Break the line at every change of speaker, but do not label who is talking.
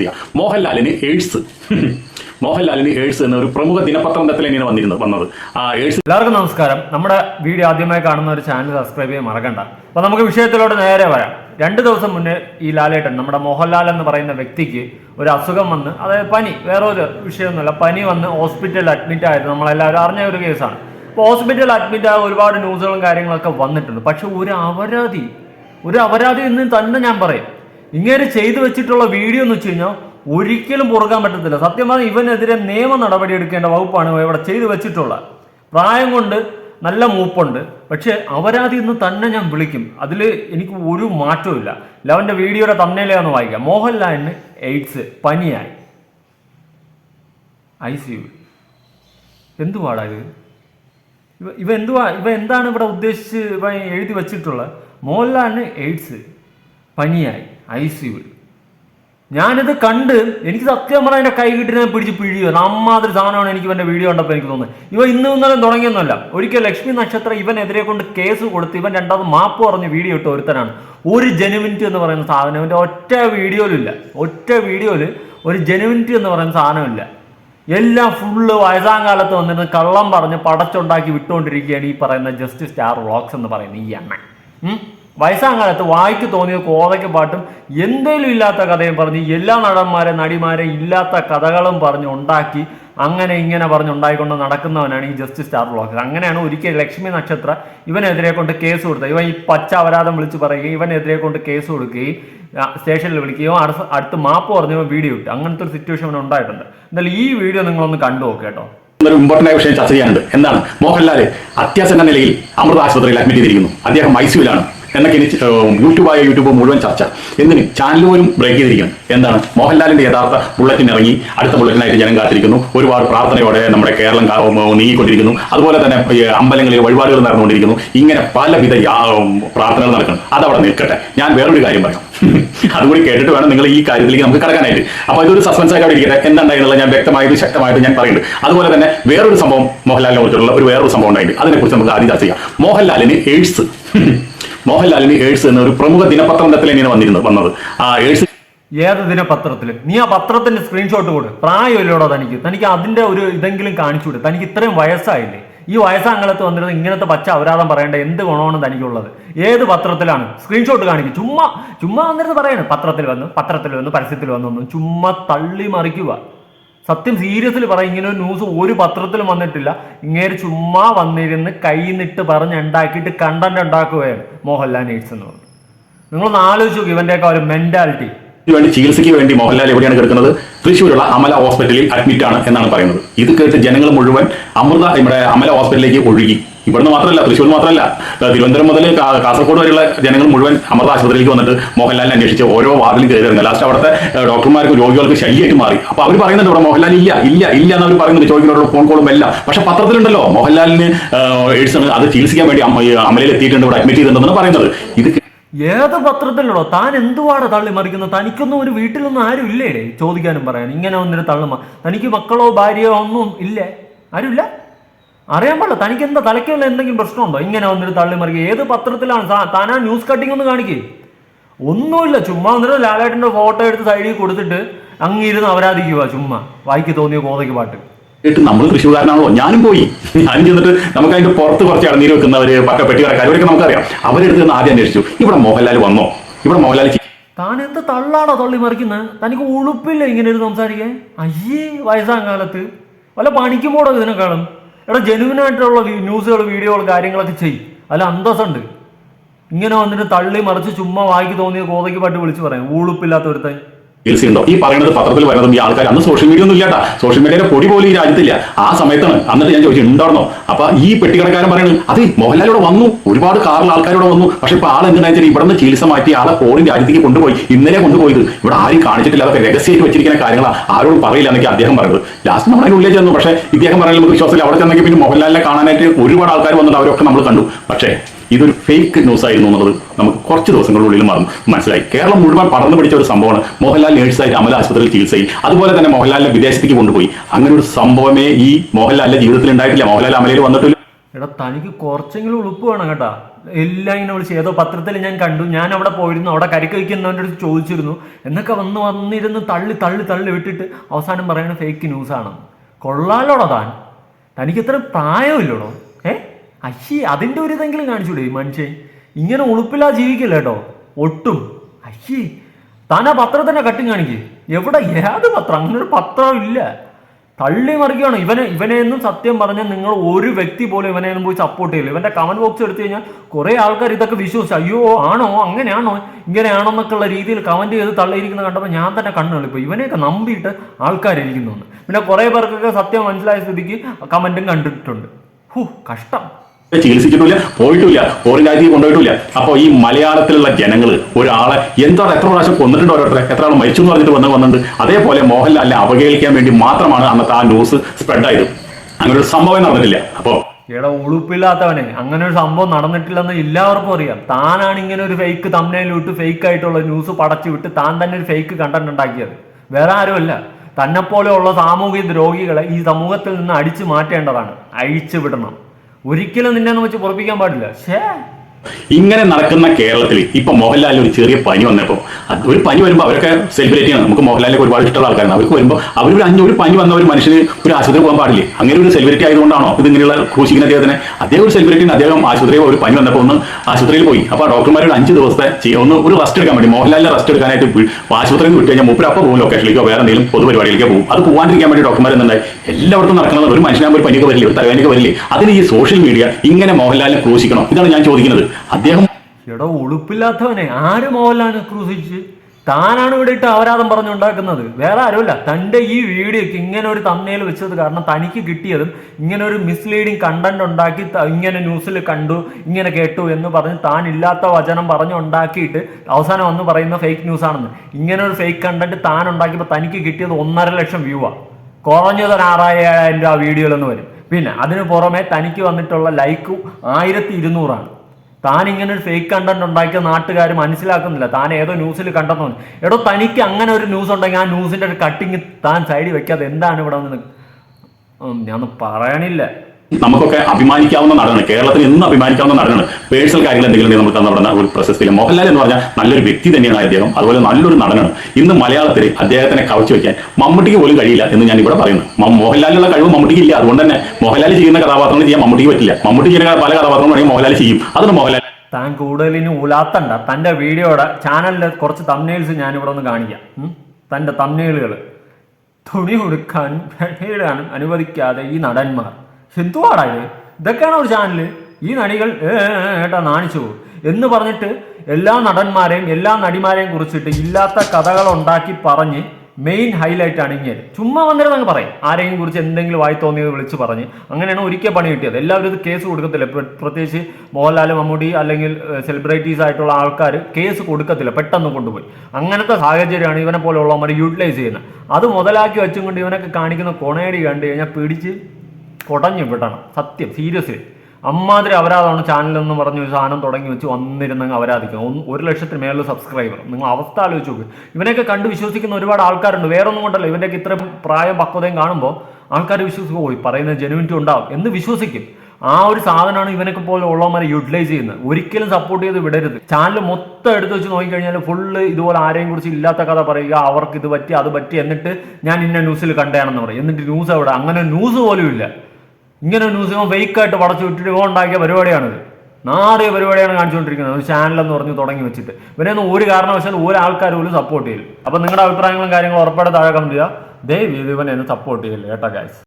ചെയ്യാം മോഹൻലാലിന് എയ്ഡ്സ്. മോഹൻലാലിന് എയ്ഡ്സ് എന്ന ഒരു പ്രമുഖ ദിനപത്രം തത്തിൽ തന്നെയാണ് വന്നിരുന്നു വന്നത്. ആ എയ്ഡ്സ്
എല്ലാവർക്കും നമസ്കാരം. നമ്മുടെ വീഡിയോ ആദ്യമായി കാണുന്ന ഒരു ചാനൽ സബ്സ്ക്രൈബ് ചെയ്യാൻ മറക്കണ്ട. അപ്പൊ നമുക്ക് വിഷയത്തിലോട്ട് നേരെ വരാം. രണ്ട് ദിവസം മുന്നേ ഈ ലാലേട്ടൻ നമ്മുടെ മോഹൻലാൽ എന്ന് പറയുന്ന വ്യക്തിക്ക് ഒരു അസുഖം വന്ന് അതായത് പനി വേറെ ഒരു വിഷയമൊന്നുമില്ല പനി വന്ന് ഹോസ്പിറ്റലിൽ അഡ്മിറ്റ് ആയിരുന്നു. നമ്മളെല്ലാവരും അറിഞ്ഞ ഒരു കേസാണ്. അപ്പോൾ ഹോസ്പിറ്റലിൽ അഡ്മിറ്റ് ആയ ഒരുപാട് ന്യൂസുകളും കാര്യങ്ങളൊക്കെ വന്നിട്ടുണ്ട്. പക്ഷെ ഒരു അപരാധി ഒരു അപരാധി എന്ന് തന്നെ ഞാൻ പറയും. ഇങ്ങനെ ചെയ്തു വെച്ചിട്ടുള്ള വീഡിയോ എന്ന് വെച്ച് കഴിഞ്ഞാൽ ഒരിക്കലും പുറക്കാൻ പറ്റത്തില്ല. സത്യം പറഞ്ഞാൽ ഇവനെതിരെ നിയമ നടപടി എടുക്കേണ്ട വകുപ്പാണ് ഇവിടെ ചെയ്തു വെച്ചിട്ടുള്ള പ്രായം കൊണ്ട് നല്ല മൂപ്പുണ്ട്. പക്ഷെ അപരാധി എന്ന് തന്നെ ഞാൻ വിളിക്കും. അതിൽ എനിക്ക് ഒരു മാറ്റവും ഇല്ല. വീഡിയോയുടെ തമ്മിലേ ഒന്ന് വായിക്കാം. മോഹൻലാലിന് എയ്ഡ്സ് പനിയായി. ഐ സി യു എന്തുവാടാ ഇവ ഇവ എന്തുവാ ഇവ എന്താണ് ഇവിടെ ഉദ്ദേശിച്ച് ഇവ എഴുതി വച്ചിട്ടുള്ളത്? മോഹൻലാലിന് എയ്ഡ്സ് പനിയായി. ഐ സി യു ഞാനിത് കണ്ട് എനിക്ക് സത്യം പറഞ്ഞാൽ എന്റെ കൈ ഞാൻ പിടിച്ച് പിഴിയോ നമ്മാതിരി സാധനമാണ് എനിക്ക് ഇവന്റെ വീഡിയോ കണ്ടപ്പോൾ എനിക്ക് തോന്നുന്നത്. ഇവ ഇന്നും ഇന്നലെ തുടങ്ങിയൊന്നുമല്ല. ഒരിക്കൽ ലക്ഷ്മി നക്ഷത്രം ഇവനെതിരെ കൊണ്ട് കേസ് കൊടുത്ത് ഇവൻ രണ്ടാമത് മാപ്പ് പറഞ്ഞ് വീഡിയോ ഇട്ട ഒരുത്തനാണ്. ഒരു ജെനുവിനിറ്റി എന്ന് പറയുന്ന സാധനം ഇവന്റെ ഒറ്റ വീഡിയോയിലില്ല ഒറ്റ വീഡിയോയിൽ ഒരു ജെനുവിനിറ്റി എന്ന് പറയുന്ന സാധനമില്ല എല്ലാം ഫുള്ള് വയസ്സാം കാലത്ത് വന്നിരുന്ന് കള്ളം പറഞ്ഞ് പടച്ചുണ്ടാക്കി വിട്ടുകൊണ്ടിരിക്കുകയാണ് ഈ പറയുന്ന ജസ്റ്റ് സ്റ്റാർ വ്ളോഗ്സ് എന്ന് പറയുന്ന ഈ എണ്ണ ഉം? വയസ്സാം കാലത്ത് വായിക്ക് തോന്നിയ കോതയ്ക്ക് പാട്ടും എന്തേലും ഇല്ലാത്ത കഥയും പറഞ്ഞ് എല്ലാ നടന്മാരെ നടിമാരെ ഇല്ലാത്ത കഥകളും പറഞ്ഞ് ഉണ്ടാക്കി അങ്ങനെ ഇങ്ങനെ പറഞ്ഞ് ഉണ്ടായിക്കൊണ്ട് നടക്കുന്നവനാണ് ഈ ജസ്റ്റിസ് സ്റ്റാർ ബ്ലോക്കർ. അങ്ങനെയാണ് ഒരിക്കൽ ലക്ഷ്മി നക്ഷത്ര ഇവനെതിരെ കൊണ്ട് കേസ് കൊടുത്തത്. ഇവൻ ഈ പച്ച അപരാധം വിളിച്ച് പറയുകയും ഇവനെതിരെ കൊണ്ട് കേസ് കൊടുക്കുകയും സ്റ്റേഷനിൽ വിളിക്കുകയും അടുത്ത് അടുത്ത് മാപ്പ് പറഞ്ഞ വീഡിയോ ഇട്ടു. അങ്ങനത്തെ ഒരു സിറ്റുവേഷൻ ഇവിടെ ഉണ്ടായിട്ടുണ്ട്. എന്തായാലും ഈ വീഡിയോ നിങ്ങളൊന്ന് കണ്ടു നോക്കുക കേട്ടോ.
ഒരു ഇമ്പോർട്ടന്റ് ആയ വിഷയം ചർച്ച ചെയ്യാനുണ്ട്. എന്താണ്? മോഹൻലാൽ അത്യാസന്ന നിലയിൽ അമൃത ആശുപത്രിയിൽ അഡ്മിറ്റ് ചെയ്തിരിക്കുന്നു. അദ്ദേഹം ഐ സിയുലാണ് എന്നൊക്കെ ഇനി യൂട്യൂബായ യൂട്യൂബ് മുഴുവൻ ചർച്ച. എന്തിന്? ചാനൽ പോലും ബ്രേക്ക് ചെയ്തിരിക്കണം. എന്താണ്? മോഹൻലാലിന്റെ യഥാർത്ഥ ബുള്ളറ്റിൻ ഇറങ്ങി അടുത്ത ബുള്ളറ്റിനായിട്ട് ജനം കാത്തിരിക്കുന്നു. ഒരുപാട് പ്രാർത്ഥനയോടെ നമ്മുടെ കേരളം നീങ്ങിക്കൊണ്ടിരിക്കുന്നു. അതുപോലെ തന്നെ അമ്പലങ്ങളിൽ വഴിപാടുകൾ നടന്നുകൊണ്ടിരിക്കുന്നു. ഇങ്ങനെ പലവിധ പ്രാർത്ഥനകൾ നടക്കുന്നു അതവിടെ നിൽക്കട്ടെ. ഞാൻ വേറൊരു കാര്യം പറയാം. അതുകൂടി കേട്ടിട്ട് വേണം നിങ്ങൾ ഈ കാര്യത്തിലേക്ക് നമുക്ക് കടക്കാനായിട്ട്. അപ്പോൾ ഇതൊരു സസ്പെൻസ് ആയിട്ട് ഇരിക്കട്ടെ. എന്താണെന്നുള്ള ഞാൻ വ്യക്തമായിട്ട് ശക്തമായിട്ട് ഞാൻ പറയുന്നുണ്ട്. അതുപോലെ തന്നെ വേറൊരു സംഭവം മോഹൻലാലിനെ കുറിച്ചുള്ള ഒരു വേറൊരു സംഭവം ഉണ്ടായിട്ടുണ്ട്. അതിനെക്കുറിച്ച് നമുക്ക് ആദ്യം ചർച്ച ചെയ്യാം. മോഹൻലാലിന് എയ്ഡ്സ്. മോഹൻലാലിന് എയ്ഡ്സ് എന്ന ഒരു പ്രമുഖ ദിനപത്രത്തിൽ ഇങ്ങനെ വന്നിരുന്നു വന്നത്. ആ എയ്ഡ്സ്
ഏത് ദിനപത്രത്തിൽ നീ ആ പത്രത്തിന്റെ സ്ക്രീൻഷോട്ട് കൊടു. പ്രായമില്ലോടോ തനിക്ക്. തനിക്ക് അതിന്റെ ഒരു ഇതെങ്കിലും കാണിച്ചു കൊടു തനിക്ക് ഇത്രയും വയസ്സായില്ലേ? ഈ വയസ്സാങ്കലത്ത് വന്നിരുന്നത് ഇങ്ങനത്തെ പച്ച അപരാധം പറയേണ്ട എന്ത് ഗുണമാണ് തനിക്കുള്ളത്? ഏത് പത്രത്തിലാണ്? സ്ക്രീൻഷോട്ട് കാണിക്കും. ചുമ്മാ ചുമ്മാ വന്നിരുന്ന് പറയണേ. പത്രത്തിൽ വന്നു പത്രത്തിൽ വന്നു പരസ്യത്തിൽ വന്നു. ചുമ്മാ തള്ളി മറിക്കുക. സത്യം സീരിയസിൽ പറയും ഇങ്ങനെ ഒരു ന്യൂസ് ഒരു പത്രത്തിലും വന്നിട്ടില്ല. ഇങ്ങനെ ചുമ്മാ വന്നിരുന്ന് കൈന്നിട്ട് പറഞ്ഞ് ഉണ്ടാക്കിയിട്ട് കണ്ടന്റ് ഉണ്ടാക്കുകയാണ് മോഹൻലാൽ നേഴ്സ് എന്ന് പറഞ്ഞു. നിങ്ങളൊന്ന് ആലോചിച്ചു ഇവന്റെ ഇവന്റെയൊക്കെ ഒരു മെന്റാലിറ്റി
വേണ്ടി ചികിത്സയ്ക്ക് വേണ്ടി മോഹൻലാൽ എവിടെയാണ് കിടക്കുന്നത്? തൃശ്ശൂരുള്ള അമല ഹോസ്പിറ്റലിൽ അഡ്മിറ്റ് ആണ് എന്നാണ് പറയുന്നത്. ഇത് കേട്ട് ജനങ്ങൾ മുഴുവൻ അമൃത നമ്മുടെ അമല ഹോസ്പിറ്റലിലേക്ക് ഒഴുകി. ഇവിടുന്ന് മാത്രമല്ല തൃശ്ശൂർ മാത്രമല്ല തിരുവനന്തപുരം മുതൽ കാസർഗോഡ് വരെയുള്ള ജനങ്ങൾ മുഴുവൻ അമൃത ആശുപത്രിയിലേക്ക് വന്നിട്ട് മോഹൻലാലിനെ അന്വേഷിച്ച് ഓരോ വാർഡിലും കയറി ഇറങ്ങുക ലാസ്റ്റ് അവിടുത്തെ ഡോക്ടർമാർക്ക് രോഗികൾക്ക് ശല്യമായിട്ട് മാറി. അപ്പൊ അവർ പറയുന്നുണ്ട് ഇവിടെ മോഹൻലാൽ ഇല്ല ഇല്ല ഇല്ല എന്ന് അവർ പറയുന്നത് ചോദിക്കുന്നവരുടെ ഫോൺ കോളും എല്ലാം. പക്ഷെ പത്രത്തിലുണ്ടല്ലോ മോഹൻലാലിന് എയ്ഡ്സ് അത് ചികിത്സിക്കാൻ വേണ്ടി അമലയിൽ എത്തിയിട്ടുണ്ട് ഇവിടെ അഡ്മിറ്റ് ചെയ്തിട്ടുണ്ടെന്നാണ് പറയുന്നത്. ഇത്
ഏത് പത്രത്തിലുള്ളോ താൻ എന്തുവാണ് തള്ളി മറിക്കുന്നത് തനിക്കൊന്നും ഒരു വീട്ടിലൊന്നും ആരും ഇല്ലേ ചോദിക്കാനും പറയാൻ ഇങ്ങനെ ഒന്നിനെ തള്ളുമ തനിക്ക് മക്കളോ ഭാര്യയോ ഒന്നും ഇല്ലേ? ആരുമില്ല? അറിയാൻ പാടില്ല. തനിക്ക് എന്താ തലയ്ക്കുള്ള എന്തെങ്കിലും പ്രശ്നമുണ്ടോ? ഇങ്ങനെ വന്നിട്ട് തള്ളി മറിക്കുക. ഏത് പത്രത്തിലാണ്? താനാ ന്യൂസ് കട്ടിംഗ് ഒന്ന് കാണിക്കേ. ഒന്നുമില്ല. ചുമ്മാ വന്നിട്ട് ലാലേട്ടന്റെ ഫോട്ടോ എടുത്ത് സൈഡിൽ കൊടുത്തിട്ട് അങ്ങിരുന്ന് അവരാധിക്കുക ചുമ്മാ. വായിക്ക് തോന്നിയ കോതയ്ക്ക് പാട്ട്.
കേട്ട് നമ്മൾ തൃശ്ശൂർകാരനാണല്ലോ ഞാനും പോയി. ഞാനും ചെന്നിട്ട് നമുക്ക് അതിന്റെ പുറത്ത് കുറച്ച് ഇളനീര് വെക്കുന്നവര് പക്ക പെട്ടികടക്കാർ അവരൊക്കെ നമുക്കറിയാം. അവരെടുത്ത് നിന്ന് ആദ്യം അന്വേഷിച്ചു. ഇവിടെ മോഹൻലാൽ വന്നോ? ഇവിടെ മോഹൻലാൽ
താൻ എന്ത് തള്ളാണോ തള്ളി മറിക്കുന്നത് തനിക്ക് ഉളുപ്പില്ല ഇങ്ങനെ ഒരു സംസാരിക്കാൻ? അയ്യേ വയസ്സാം കാലത്ത്. വല്ല പണിക്കും പോടോ ഇതിനെക്കാളും? എടാ ജെനുവിനായിട്ടുള്ള ന്യൂസുകൾ വീഡിയോകൾ കാര്യങ്ങളൊക്കെ ചെയ്യും അതിൽ അന്തസ്സുണ്ട്. ഇങ്ങനെ വന്നിട്ട് തള്ളി മറിച്ച് ചുമ്മാ വായിക്ക് തോന്നിയ കോതയ്ക്ക് പാട്ട് വിളിച്ച് പറയാം. ഊളുപ്പില്ലാത്ത ഒരുത്തൻ.
ചികിത്സയുണ്ടോ ഈ പറയുന്നത് പത്രത്തിൽ വരുന്നതും ഈ ആൾക്കാർ അന്ന് സോഷ്യൽ മീഡിയ ഒന്നും ഇല്ലാട്ടാ. സോഷ്യൽ മീഡിയയുടെ പൊടി പോലും ഈ രാജ്യത്തില്ല. ആ സമയത്താണ് അന്നിട്ട് ഞാൻ ചോദിച്ചു ഉണ്ടായിരുന്നോ അപ്പൊ ഈ പെട്ടിക്കടക്കാരൻ പറയുന്നത് അത് മോഹൻലാൽ ഇവിടെ വന്നു. ഒരുപാട് കാറിൽ ആൾക്കാരോട് വന്നു. പക്ഷെ ഇപ്പൊ ആൾ എന്തിനാ വെച്ചാൽ ഇവിടെ നിന്ന് ചികിത്സ മാറ്റി ആളെ ഫോറിൻ രാജ്യത്തേക്ക് കൊണ്ടുപോയി. ഇന്നലെ കൊണ്ടുപോയത്. ഇവിടെ ആരും കാണിച്ചിട്ടില്ല. അതൊക്കെ രഹസ്യമായിട്ട് വെച്ചിരിക്കുന്ന കാര്യങ്ങളാ. ആരോടും പറയില്ല എന്നൊക്കെ അദ്ദേഹം പറയുന്നത് ലാസ്റ്റ് നമ്മൾ ഉള്ളിൽ ചെന്നു. പക്ഷേ ഇദ്ദേഹം പറയുന്നത് നമുക്ക് അവിടെ ചെന്നെങ്കിൽ പിന്നെ മോഹൻലാലിനെ കാണാനായിട്ട് ഒരുപാട് ആൾക്കാർ വന്നിട്ട് അവരൊക്കെ നമ്മൾ കണ്ടു. പക്ഷേ ഇതൊരു ഫേക്ക് ന്യൂസ് ആയിരുന്നു എന്നുള്ളത് നമുക്ക് കുറച്ച് ദിവസങ്ങളുള്ളിൽ മാറും മനസ്സിലായി. കേരളം മുഴുവൻ പടർന്നു പിടിച്ച ഒരു സംഭവമാണ് മോഹൻലാൽ നേഴ്സായിട്ട് അമല ആശുപത്രിയിൽ ചികിത്സയിൽ. അതുപോലെ തന്നെ മോഹൻലാലിനെ വിദേശത്തേക്ക് കൊണ്ടുപോയി. അങ്ങനെ ഒരു സംഭവമേ ഈ മോഹൻലാലിന്റെ ജീവിതത്തിൽ ഉണ്ടായിട്ടില്ല. മോഹൻലാൽ അമലയിൽ വന്നിട്ടില്ല.
എടാ തനിക്ക് കുറച്ചെങ്കിലും ഉളുപ്പ് വേണം കേട്ടാ. എല്ലാം ഇങ്ങനെ വിളിച്ച് ഏതോ പത്രത്തിൽ ഞാൻ കണ്ടു. ഞാൻ അവിടെ പോയിരുന്നു. അവിടെ കരിക്ക് വയ്ക്കുന്നവന്റെ അടുത്ത് ചോദിച്ചിരുന്നു. എന്നൊക്കെ വന്ന് വന്നിരുന്ന് തള്ളി തള്ളി തള്ളി വിട്ടിട്ട് അവസാനം പറയുന്നത് ഫേക്ക് ന്യൂസാണ് കൊള്ളാലോടാ താൻ. തനിക്ക് ഇത്ര പ്രായമില്ലടോ. ഏ അശ്ശി അതിന്റെ ഒരു ഇതെങ്കിലും കാണിച്ചൂടെ? മനുഷ്യൻ ഇങ്ങനെ ഉളുപ്പില്ലാതെ ജീവിക്കില്ല കേട്ടോ? ഒട്ടും. അശി താൻ ആ പത്രത്തിന്റെ കട്ടിങ് കാണിക്ക്. എവിടെ? ഏത് പത്രം? അങ്ങനെ ഒരു പത്രം ഇല്ല. തള്ളി മറിക്കുകയാണ്. ഇവനെ ഇവനെയൊന്നും സത്യം പറഞ്ഞാൽ നിങ്ങൾ ഒരു വ്യക്തി പോലും ഇവനെയൊന്നും പോയി സപ്പോർട്ട് ചെയ്യില്ല. ഇവന്റെ കമന്റ് ബോക്സ് എടുത്തു കഴിഞ്ഞാൽ കുറേ ആൾക്കാർ ഇതൊക്കെ വിശ്വസിച്ചു അയ്യോ ആണോ? അങ്ങനെയാണോ? ഇങ്ങനെയാണോ എന്നൊക്കെയുള്ള രീതിയിൽ കമന്റ് ചെയ്ത് തള്ളിയിരിക്കുന്നത് കണ്ടപ്പോൾ ഞാൻ തന്നെ കണ്ണുകളിപ്പോൾ ഇവനെയൊക്കെ നമ്പിയിട്ട് ആൾക്കാർ ഇരിക്കുന്നുണ്ട് പിന്നെ കുറെ പേർക്കൊക്കെ സത്യം മനസ്സിലായ സ്ഥിതിക്ക് കമന്റും കണ്ടിട്ടുണ്ട്. ഹു കഷ്ടം.
ചികിത്സിച്ചിട്ടില്ല പോയിട്ടില്ല ഫോറിൻ രാജ്യത്ത് കൊണ്ടുപോയിട്ടില്ല. അപ്പോൾ ഈ മലയാളത്തിലുള്ള ജനങ്ങൾ ഒരാളെ എന്താണ് എത്ര പ്രാവശ്യം കൊന്നിട്ടുണ്ട് ഓരോരുത്തരെ എത്ര ആൾ മരിച്ചു എന്ന് പറഞ്ഞിട്ട് വന്ന് വന്നിട്ടുണ്ട്. അതേപോലെ മോഹൻലാലിനെ അവഹേളിക്കാൻ വേണ്ടി മാത്രമാണ് അന്നത്തെ ആ ന്യൂസ് സ്പ്രെഡ് ആയത്. അങ്ങനെ ഒരു സംഭവം നടന്നിട്ടില്ല. അപ്പോൾ
ഇവിടെ ഉളുപ്പില്ലാത്തവനെ. അങ്ങനെ ഒരു സംഭവം നടന്നിട്ടില്ലെന്ന് എല്ലാവർക്കും അറിയാം. താനാണ് ഇങ്ങനെ ഒരു ഫേക്ക് തമ്മനയിൽ വിട്ട് ഫേക്ക് ആയിട്ടുള്ള ന്യൂസ് പടച്ചു വിട്ട് താൻ തന്നെ ഒരു ഫേക്ക് കണ്ടന്റ് ഉണ്ടാക്കിയത്. വേറെ ആരുമല്ല. തന്നെപ്പോലെയുള്ള സാമൂഹിക ദ്രോഹികളെ ഈ സമൂഹത്തിൽ നിന്ന് അടിച്ചു മാറ്റേണ്ടതാണ്. അഴിച്ചു വിടണം ഒരിക്കലും നിന്നെ വെച്ച് പൊറപ്പിക്കാൻ പാടില്ല. ഷേ
ഇങ്ങനെ നടക്കുന്ന കേരളത്തിൽ ഇപ്പൊ മോഹൻലാലിന് ഒരു ചെറിയ പനി വന്നപ്പോൾ ഒരു പനി വരുമ്പോൾ അവരൊക്കെ സെലിബ്രേറ്റ് ചെയ്യണം നമുക്ക് മോഹൻലാലിനൊക്കെ ഒരുപാട് ഇഷ്ടമുള്ള ആൾക്കാരാണ്. അവർക്ക് വരുമ്പോൾ അവർ ഒരു അഞ്ച് ഒരു പനി വന്ന ഒരു മനുഷ്യന് ഒരു ആശുപത്രി പോകാൻ പാടില്ലേ? അങ്ങനെ ഒരു സെലിബ്രിറ്റി ആയതുകൊണ്ടാണോ? ഇത് ഇങ്ങനെയുള്ള ക്രൂശിക്കുന്ന അദ്ദേഹത്തിന്. അദ്ദേഹം ഒരു സെലിബ്രിറ്റി അദ്ദേഹം ആശുപത്രിയിൽ ഒരു പനി വന്നപ്പോൾ ഒന്ന് ആശുപത്രിയിൽ പോയി. അപ്പോൾ ഡോക്ടർമാരോട് അഞ്ച് ദിവസത്തെ ഒന്ന് ഒരു റെസ്റ്റ് എടുക്കാൻ വേണ്ടി മോഹൻലാലിനെ റെസ്റ്റ് എടുക്കാനായിട്ട് ആശുപത്രിയിൽ വിട്ട് കഴിഞ്ഞാൽ മൂപ്പര് അപ്പോൾ പോകും ലൊക്കേഷനിലേക്കോ വേറെ എന്തെങ്കിലും പൊതുപരിപാടിയിലേക്കോ പോകും. അത് പോകാണ്ടിരിക്കാൻ വേണ്ടി ഡോക്ടർമാർ എന്നുണ്ടായി എല്ലായിടത്തും നടക്കുന്നത് ഒരു മനുഷ്യനാകുമ്പോൾ ഒരു വരില്ലേ? ഒരു തലവേനയൊക്കെ വരില്ലേ? അതിന് ഈ സോഷ്യൽ മീഡിയ ഇങ്ങനെ മോഹൻലാലിനെ ക്രൂശിക്കണം? ഇതാണ് ഞാൻ ചോദിക്കുന്നത്. അദ്ദേഹം
എടോ ഉളുപ്പില്ലാത്തവനെ. ആര് മോഹൻലാലിനെ ക്രൂശിച്ച്? താനാണ് ഇവിടെ ഇട്ട് അപരാധം പറഞ്ഞുണ്ടാക്കുന്നത് വേറെ ആരുമില്ല. തന്റെ ഈ വീഡിയോക്ക് ഇങ്ങനെ ഒരു തമ്മയിൽ വെച്ചത് കാരണം തനിക്ക് കിട്ടിയതും ഇങ്ങനെ ഒരു മിസ്ലീഡിങ് കണ്ടന്റ് ഉണ്ടാക്കി ഇങ്ങനെ ന്യൂസിൽ കണ്ടു ഇങ്ങനെ കേട്ടു എന്ന് പറഞ്ഞ് താൻ ഇല്ലാത്ത വചനം പറഞ്ഞുണ്ടാക്കിയിട്ട് അവസാനം വന്ന് പറയുന്ന ഫേക്ക് ന്യൂസ് ആണെന്ന്. ഇങ്ങനെ ഒരു ഫേക്ക് കണ്ടന്റ് താൻ ഉണ്ടാക്കിയപ്പോൾ തനിക്ക് കിട്ടിയത് ഒന്നര ലക്ഷം വ്യൂവാ കുറഞ്ഞത് ഒരു ആറായിരം രൂപ വീഡിയോയിലൊന്ന് വരും. പിന്നെ അതിന് പുറമെ തനിക്ക് വന്നിട്ടുള്ള ലൈക്കും ആയിരത്തി ഇരുന്നൂറാണ്. താൻ ഇങ്ങനെ ഒരു ഫേക്ക് കണ്ടന്റ് ഉണ്ടാക്കിയ നാട്ടുകാർ മനസ്സിലാക്കുന്നില്ല. താൻ ഏതോ ന്യൂസിൽ കണ്ടെന്നു എടോ തനിക്ക് അങ്ങനെ ഒരു ന്യൂസ് ഉണ്ടെങ്കിൽ ആ ന്യൂസിന്റെ ഒരു കട്ടിങ് താൻ സൈഡിൽ വെക്കാതെ എന്താണ് ഇവിടെ നിന്ന് ഞാൻ പറയണില്ല.
നമുക്കൊക്കെ അഭിമാനിക്കാവുന്ന നടനാണ്. കേരളത്തിൽ ഇന്ന് അഭിമാനിക്കാവുന്ന നടനാണ്. പേഴ്സണൽ കാര്യങ്ങൾ എന്തെങ്കിലും നമുക്ക് നടന്ന ഒരു പ്രശസ്തിയില്ല മോഹൻലാൽ എന്ന് പറഞ്ഞാൽ നല്ലൊരു വ്യക്തി തന്നെയാണ് അദ്ദേഹം. അതുപോലെ നല്ലൊരു നടനാണ്. ഇന്ന് മലയാളത്തിൽ അദ്ദേഹത്തിനെ കവച്ചു വയ്ക്കാൻ മമ്മൂട്ടിക്ക് പോലും കഴിയില്ല എന്ന് ഞാൻ ഇവിടെ പറയുന്നു. മോഹൻലാലിനുള്ള കഴിവ് മമ്മൂട്ടിക്ക് ഇല്ല. അതുകൊണ്ട് തന്നെ മോഹൻലാൽ ചെയ്യുന്ന കഥാപാത്രങ്ങൾ ചെയ്യാൻ മമ്മൂട്ടിക്ക് പറ്റില്ല. മമ്മൂട്ടി ചെയ്യുന്ന പല കഥാപാത്രങ്ങളും വേണമെങ്കിൽ മോഹൻലാൽ ചെയ്യും. അതാണ് മോഹൻലാൽ
താൻ കൂടുതലും ഉലാത്തണ്ട. തന്റെ വീഡിയോയുടെ ചാനലിലെ കുറച്ച് തമ്നയിൽസ് ഞാനിവിടെ ഒന്ന് കാണിക്കാം. തന്റെ തന്റെ തമ്നയിലുകൾ തുണി കൊടുക്കാൻ അനുവദിക്കാതെ ഈ നടന്മാർ എന്തുവാടാ ഇത് ഇതൊക്കെയാണ് ഒരു ചാനൽ ഈ നടികൾ ഏട്ടാ നാണിച്ചു എന്ന് പറഞ്ഞിട്ട് എല്ലാ നടന്മാരെയും എല്ലാ നടിമാരെയും കുറിച്ചിട്ട് ഇല്ലാത്ത കഥകൾ ഉണ്ടാക്കി പറഞ്ഞ് മെയിൻ ഹൈലൈറ്റ് ആണ് ഇങ്ങനെ ചുമ്മാ വന്നിരുന്ന് അങ്ങ് പറയും. ആരെയും കുറിച്ച് എന്തെങ്കിലും വായി തോന്നിയത് വിളിച്ച് പറഞ്ഞ്. അങ്ങനെയാണ് ഒരിക്കൽ പണി കിട്ടിയത്. എല്ലാവരും ഇത് കേസ് കൊടുക്കത്തില്ല. പ്ര- പ്രത്യേകിച്ച് മോഹൻലാൽ മമ്മൂടി അല്ലെങ്കിൽ സെലിബ്രിറ്റീസ് ആയിട്ടുള്ള ആൾക്കാർ കേസ് കൊടുക്കത്തില്ല. പെട്ടെന്ന് കൊണ്ടുപോയി. അങ്ങനത്തെ സാഹചര്യമാണ് ഇവനെ പോലെയുള്ളവന്മാർ യൂട്ടിലൈസ് ചെയ്യുന്നത്. അത് മുതലാക്കി വെച്ചും കൊണ്ട് ഇവനൊക്കെ കാണിക്കുന്ന കൊണേടി കണ്ടു കഴിഞ്ഞാൽ പിടിച്ച് കൊടഞ്ഞു വിടണം. സത്യം സീരിയസ്ലി അമ്മാതിരി അപരാധമാണ് ചാനലെന്ന് പറഞ്ഞ് ഒരു സാധനം തുടങ്ങി വെച്ച് വന്നിരുന്നെങ്കിൽ അപരാധിക്കണം ഒന്ന് ഒരു ലക്ഷത്തിന് മേളിൽ സബ്സ്ക്രൈബർ നിങ്ങൾ അവസ്ഥ ആലോചിച്ച് നോക്ക്. ഇവനെയൊക്കെ കണ്ട് വിശ്വസിക്കുന്ന ഒരുപാട് ആൾക്കാരുണ്ട്. വേറെ ഒന്നും കൊണ്ടല്ല. ഇവന്റെയൊക്കെ ഇത്ര പ്രായം പക്വതയും കാണുമ്പോൾ ആൾക്കാർ വിശ്വസിക്കും പോയി പറയുന്ന ജെനുവിനിറ്റി ഉണ്ടാവും. എന്ന് വിശ്വസിക്കും. ആ ഒരു സാധനമാണ് ഇവനൊക്കെ പോലെ ഉള്ളവന്മാരെ യൂട്ടിലൈസ് ചെയ്യുന്നത്. ഒരിക്കലും സപ്പോർട്ട് ചെയ്ത് വിടരുത്. ചാനൽ മൊത്തം എടുത്ത് വെച്ച് നോക്കിക്കഴിഞ്ഞാൽ ഫുള്ള് ഇതുപോലെ ആരെയും കുറിച്ച് ഇല്ലാത്ത കഥ പറയുക അവർക്ക് ഇത് പറ്റി അത് പറ്റി എന്നിട്ട് ഞാൻ ഇന്ന ന്യൂസിൽ കണ്ടയാണെന്ന് പറയും. എന്നിട്ട് ന്യൂസ് അവിടെ അങ്ങനെ ന്യൂസ് പോലും ഇല്ല ഇങ്ങനെ ന്യൂസ് ഇവൻ ഫേക്കായിട്ട് പടച്ചു വിട്ടിട്ട് ഇവ ഉണ്ടാക്കിയ പരിപാടിയാണിത്. നാറിയ പരിപാടിയാണ് കാണിച്ചുകൊണ്ടിരിക്കുന്നത്. ഒരു ചാനലെന്ന് പറഞ്ഞ് തുടങ്ങി വെച്ചിട്ട്. ഇവനെയൊന്നും ഒരു കാരണവശാലും ഒരു ആൾക്കാർ പോലും സപ്പോർട്ട് ചെയ്യില്ല. അപ്പം നിങ്ങളുടെ അഭിപ്രായങ്ങളും കാര്യങ്ങളും ഉറപ്പായിട്ട് താഴെ കമന്റ് ചെയ്യുക. ചെയ്ത് ഇവനെ സപ്പോർട്ട് ചെയ്യില്ല കേട്ടോ ഗായ്സ്